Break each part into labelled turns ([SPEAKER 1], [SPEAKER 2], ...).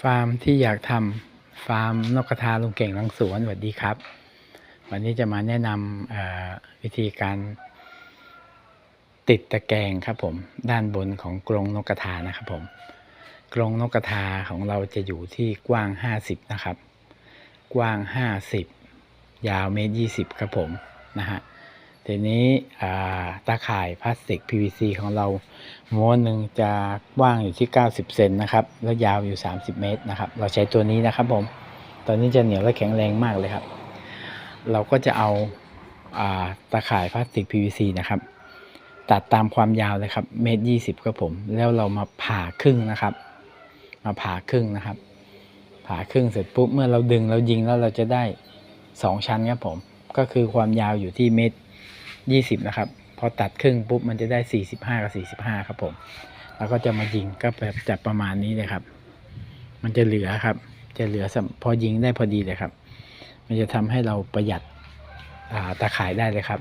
[SPEAKER 1] ฟาร์มที่อยากทำฟาร์มนกกระทาลุงเก่งลังสวนสวัสดีครับ วันนี้จะมาแนะนำวิธีการติดตะแกรงครับผมด้านบนของกรงนกกระทานะครับผมกรงนกกระทาของเราจะอยู่ที่กว้าง 50 นะครับ กว้าง 50 ยาวเมตร20 ครับผมนะฮะ ทีนี้ตาข่ายพลาสติก PVC ของเราม้วนหนึ่งจะกว้างอยู่ที่ 90 เซนนะครับ แล้วยาวอยู่ 30 เมตรนะครับ เราใช้ตัวนี้นะครับผมตอนนี้จะเหนียวและแข็งแรงมากเลยครับ เราก็จะเอาอาตาข่ายพลาสติก PVC นะครับ ตัดตามความยาวเลยครับเมตรยี่สิบครับผม แล้วเรามาผ่าครึ่งนะครับ มาผ่าครึ่งนะครับ ผ่าครึ่งเสร็จปุ๊บเมื่อเราดึงเรายิงแล้วเราจะได้สองชั้นครับผม ก็คือความยาวอยู่ที่เมตร ยี่สิบนะครับ พอตัดครึ่งปุ๊บมันจะได้สี่สิบห้ากับสี่สิบห้าครับผม แล้วก็จะมายิงก็แบบจะประมาณนี้เลยครับ มันจะเหลือครับ จะเหลือพอยิงได้พอดีเลยครับ มันจะทำให้เราประหยัดตาข่ายได้เลยครับ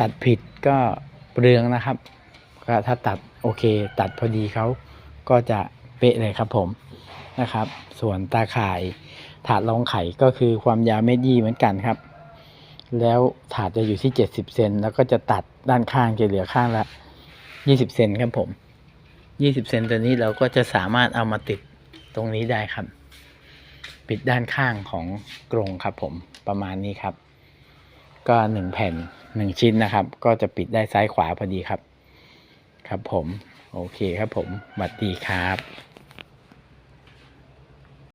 [SPEAKER 1] ตัดผิดก็เปลืองนะครับ ก็ถ้าตัดโอเค ตัดพอดีเขาก็จะเป๊ะเลยครับผมนะครับ ส่วนตาข่ายถาดรองไข่ก็คือความยาวเมตรยี่เหมือนกันครับ แล้วถาดจะอยู่ที่70เซนแล้วก็จะตัดด้านข้างจะเหลือข้างละ20เซนครับผม20เซนตัวนี้เราก็จะสามารถเอามาติดตรงนี้ได้ครับ ปิดด้านข้างของกรงครับผมประมาณนี้ครับ ก็หนึ่งแผ่นหนึ่งชิ้นนะครับ ก็จะปิดได้ซ้ายขวาพอดีครับ ครับผม โอเคครับผมสวัสดีครับ